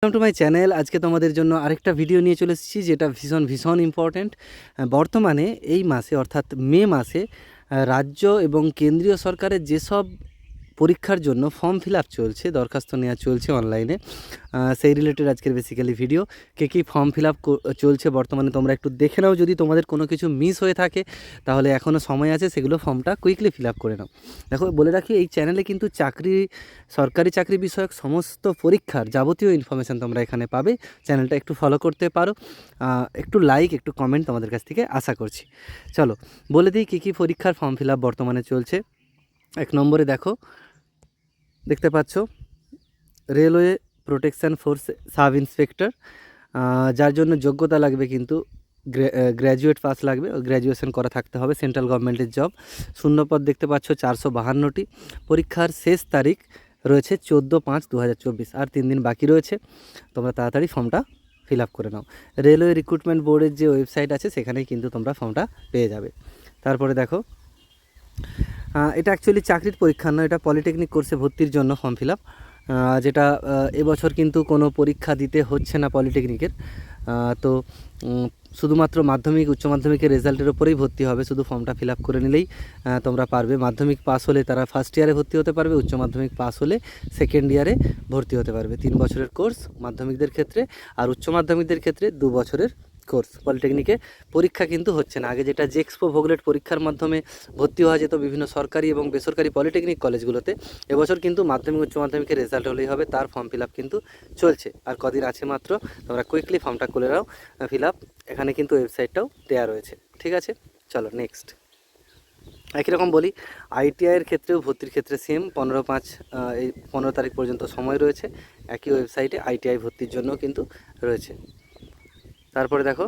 Welcome to my channel আজকে তোমাদের জন্য আরেকটা ভিডিও নিয়ে চলে এসেছি, যেটা ভীষণ ভীষণ ইম্পর্ট্যান্ট বর্তমানে এই মাসে, অর্থাৎ মে মাসে রাজ্য এবং কেন্দ্রীয় সরকারের যেসব পরীক্ষার জন্য ফর্ম ফিল আপ চলছে, দরখাস্ত নেওয়া চলছে অনলাইনে। সেই রিলেটেড আজকের বেসিক্যালি ভিডিও কে কী ফর্ম ফিল আপ চলছে বর্তমানে তোমরা একটু দেখে নাও। যদি তোমাদের কোনো কিছু মিস হয়ে থাকে, তাহলে এখনও সময় আছে, সেগুলো ফর্মটা কুইকলি ফিল আপ করে নাও। দেখো, বলে রাখি, এই চ্যানেলে কিন্তু চাকরি, সরকারি চাকরি বিষয়ক সমস্ত পরীক্ষার যাবতীয় ইনফরমেশান তোমরা এখানে পাবে। চ্যানেলটা একটু ফলো করতে পারো। একটু লাইক একটু কমেন্ট তোমাদের কাছ থেকে আশা করছি। চলো, বলে দিই, কী কী পরীক্ষার ফর্ম ফিল আপ বর্তমানে চলছে। এক নম্বরে দেখো দেখতে পাচ্ছ? Railway protection force sub inspector যার জন্য যোগ্যতা লাগবে কিন্তু গ্র্যাজুয়েট পাস লাগবে গ্র্যাজুয়েশন করা থাকতে হবে, সেন্ট্রাল গভর্নমেন্টের জব। শূন্যপদ দেখতে পাচ্ছ, চারশো বাহান্নটি। পরীক্ষার শেষ তারিখ রয়েছে চোদ্দ পাঁচ দু আর তিন দিন বাকি রয়েছে। তোমরা তাড়াতাড়ি ফর্মটা ফিল আপ করে নাও। রেলওয়ে রিক্রুটমেন্ট বোর্ডের যে ওয়েবসাইট আছে, সেখানেই কিন্তু তোমরা ফর্মটা পেয়ে যাবে। তারপরে দেখো এটা অ্যাকচুয়ালি চাকরির পরীক্ষা নয় এটা পলিটেকনিক কোর্সে ভর্তির জন্য ফর্ম ফিল আপ যেটা এবছর কিন্তু কোনো পরীক্ষা দিতে হচ্ছে না পলিটেকনিকের তো শুধুমাত্র মাধ্যমিক, উচ্চ মাধ্যমিকের রেজাল্টের ওপরেই ভর্তি হবে, শুধু ফর্মটা ফিল আপ করে নিলেই তোমরা পারবে। মাধ্যমিক পাস হলে তারা ফার্স্ট ইয়ারে ভর্তি হতে পারবে, উচ্চ মাধ্যমিক পাস হলে সেকেন্ড ইয়ারে ভর্তি হতে পারবে। তিন বছরের কোর্স মাধ্যমিকদের ক্ষেত্রে আর উচ্চ মাধ্যমিকদের ক্ষেত্রে দু বছরের কোর্স পলিটেকনিকে পরীক্ষা কিন্তু হচ্ছে না। আগে যেটা জেক্সপো ভোগলেট পরীক্ষার মাধ্যমে ভর্তি হওয়া যেত বিভিন্ন সরকারি এবং বেসরকারি পলিটেকনিক কলেজগুলোতে। এবছর কিন্তু মাধ্যমিক, উচ্চ মাধ্যমিকের রেজাল্ট হলেই হবে, তার ফর্ম ফিল কিন্তু চলছে। আর কদিন আছে মাত্র, তোমরা কুইকলি ফর্মটা করে নাও ফিল এখানে কিন্তু ওয়েবসাইটটাও দেওয়া রয়েছে। ঠিক আছে? চলো নেক্সট একই রকম বলি আইটিআইয়ের ক্ষেত্রেও ভর্তির ক্ষেত্রে সেম পনেরো পাঁচ এই পনেরো তারিখ পর্যন্ত সময় রয়েছে। একই ওয়েবসাইটে আইটিআই ভর্তির জন্য কিন্তু রয়েছে। তারপরে দেখো,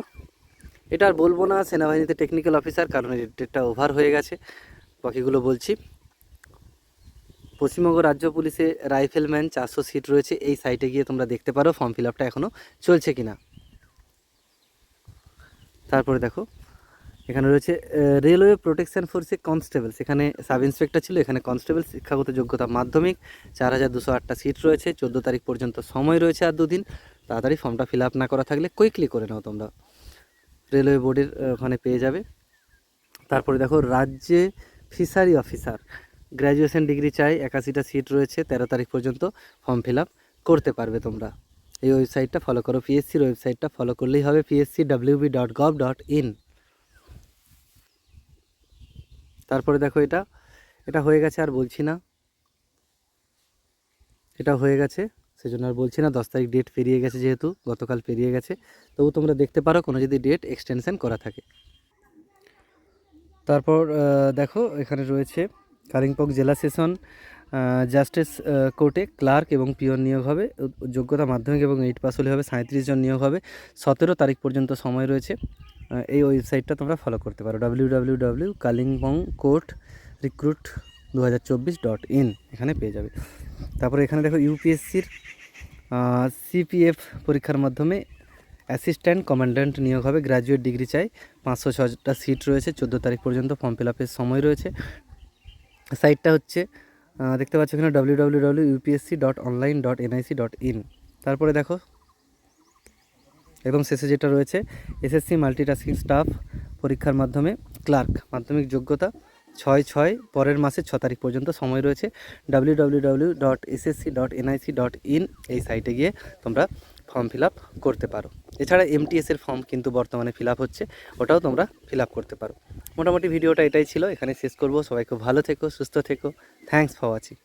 এটা আর বলব না, সেনাবাহিনীতে টেকনিক্যাল অফিসার কারণ ডেটটা ওভার হয়ে গেছে। বাকিগুলো বলছি। পশ্চিমবঙ্গ রাজ্য পুলিশে রাইফেলম্যান চারশো সিট রয়েছে, এই সাইটে গিয়ে তোমরা দেখতে পারো ফর্ম ফিল আপটা এখনও চলছে কিনা। তারপরে দেখো, এখানে রয়েছে রেলওয়ে প্রোটেকশন ফোর্সে কনস্টেবল সেখানে সাব ইন্সপেক্টর ছিল, এখানে কনস্টেবল শিক্ষাগত যোগ্যতা মাধ্যমিক, চার হাজার দুশো আটটা সিট রয়েছে। চোদ্দ তারিখ পর্যন্ত সময় রয়েছে আর দুদিন। তাড়াতাড়ি ফর্মটা ফিল আপ না করা থাকলে কুইকলি করে নাও তোমরা। রেলওয়ে বোর্ডের ওখানে পেয়ে যাবে। তারপরে দেখো, রাজ্যে ফিশারি অফিসার গ্র্যাজুয়েশন ডিগ্রি চাই, একাশিটা সিট রয়েছে, তেরো তারিখ পর্যন্ত ফর্ম ফিল আপ করতে পারবে তোমরা। এই ওয়েবসাইটটা ফলো করো পিএসসির ওয়েবসাইটটা ফলো করলেই হবে PSC WB dot gov dot in তারপরে দেখো এটা এটা হয়ে গেছে আর বলছি না। এটা হয়ে গেছে। সেজন্য আর বলছি না, দশ তারিখ ডেট পেরিয়ে গেছে যেহেতু, গতকাল পেরিয়ে গেছে। তবু তোমরা দেখতে পারো, কোনো যদি ডেট এক্সটেনশন করা থাকে। তারপর দেখো, এখানে রয়েছে কালিম্পং জেলা সেশন জাস্টিস কোর্টে ক্লার্ক এবং পিওন নিয়োগ হবে। যোগ্যতা মাধ্যমিক এবং এইট পাস হলে হবে সাঁত্রিশ জন নিয়োগ হবে। সতেরো তারিখ পর্যন্ত সময় রয়েছে। এই ওয়েবসাইটটা তোমরা ফলো করতে পারো W W W Kalimpong court recruit দু এখানে পেয়ে যাবে। তারপরে এখানে দেখো ইউপিএসসির সিপিএফ পরীক্ষার মাধ্যমে অ্যাসিস্ট্যান্ট কমান্ড্যান্ট নিয়োগ হবে গ্র্যাজুয়েট ডিগ্রি চাই, পাঁচশো ছটা সিট রয়েছে, চোদ্দ তারিখ পর্যন্ত ফর্ম ফিল আপের সময় রয়েছে। সাইটটা হচ্ছে দেখতে পাচ্ছ এখানে W W W UPSC dot online dot NIC dot in তারপরে দেখো, একদম শেষে যেটা রয়েছে এসএসসি মাল্টিটাস্কিং স্টাফ পরীক্ষার মাধ্যমে ক্লার্ক মাধ্যমিক যোগ্যতা। ছয় ছয় পরের মাসের ছ তারিখ পর্যন্ত সময় রয়েছে ডাব্লিউ এই সাইটে গিয়ে তোমরা ফর্ম ফিল করতে পারো। এছাড়া এমটিএসের ফর্ম কিন্তু বর্তমানে ফিল হচ্ছে, ওটাও তোমরা ফিল করতে পারো। মোটামুটি ভিডিওটা এটাই ছিল, এখানে শেষ করব। সবাই খুব ভালো থেকো, সুস্থ থেকো। Thanks for watching